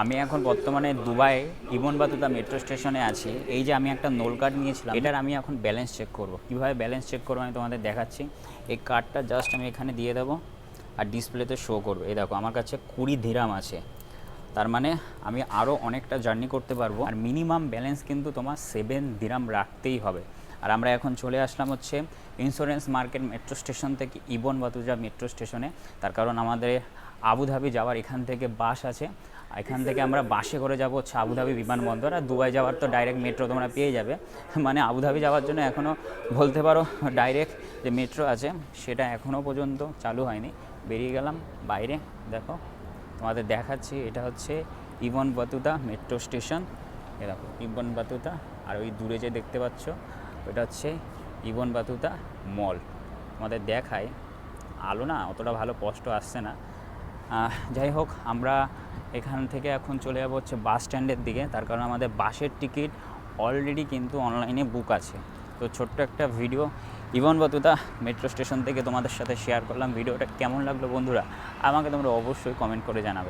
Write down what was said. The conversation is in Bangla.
আমি এখন বর্তমানে দুবাই ইবন বাতুতা মেট্রো স্টেশনে আছি। এই যে আমি একটা নোল কার্ড নিয়েছিলাম, এটার আমি এখন ব্যালেন্স চেক করব। কীভাবে ব্যালেন্স চেক করব আমি তোমাদের দেখাচ্ছি। এই কার্ডটা জাস্ট আমি এখানে দিয়ে দেবো আর ডিসপ্লেতে শো করবে। এই দেখো, আমার কাছে কুড়ি ধীরাম আছে। তার মানে আমি আরও অনেকটা জার্নি করতে পারব। আর মিনিমাম ব্যালেন্স কিন্তু তোমার সেভেন দিরাম রাখতেই হবে। আর আমরা এখন চলে আসলাম হচ্ছে ইন্স্যুরেন্স মার্কেট মেট্রো স্টেশন থেকে ইবন বাতুজা মেট্রো স্টেশনে তার কারণ আমাদের আবুধাবি যাওয়ার এখান থেকে বাস আছে। এখান থেকে আমরা বাসে করে যাব হচ্ছে আবুধাবি বিমানবন্দর, আর দুবাই যাওয়ার তো ডাইরেক্ট মেট্রো তোমরা পেয়ে যাবে। মানে আবুধাবি যাওয়ার জন্য এখনও বলতে পারো ডাইরেক্ট যে মেট্রো আছে, সেটা এখনও পর্যন্ত চালু হয়নি। বেরিয়ে গেলাম বাইরে, দেখো, তোমাদের দেখাচ্ছি, এটা হচ্ছে ইবন বাতুতা মেট্রো স্টেশন এ দেখো, ইবন বাতুতা আর ওই দূরে যে দেখতে পাচ্ছ, ওটা হচ্ছে ইবন বাতুতা মল তোমাদের দেখায়, আলো না অতটা ভালো স্পষ্ট আসছে না। যাই হোক, আমরা এখান থেকে এখন চলে যাব হচ্ছে বাস স্ট্যান্ডের দিকে। তার কারণ আমাদের বাসের টিকিট অলরেডি কিন্তু অনলাইনে বুক আছে। তো ছোট্ট একটা video Ibn Battuta metro station থেকে তোমাদের সাথে শেয়ার করলাম। ভিডিওটা কেমন লাগল বন্ধুরা? আমাকে তোমরা অবশ্যই কমেন্ট করে জানাবে।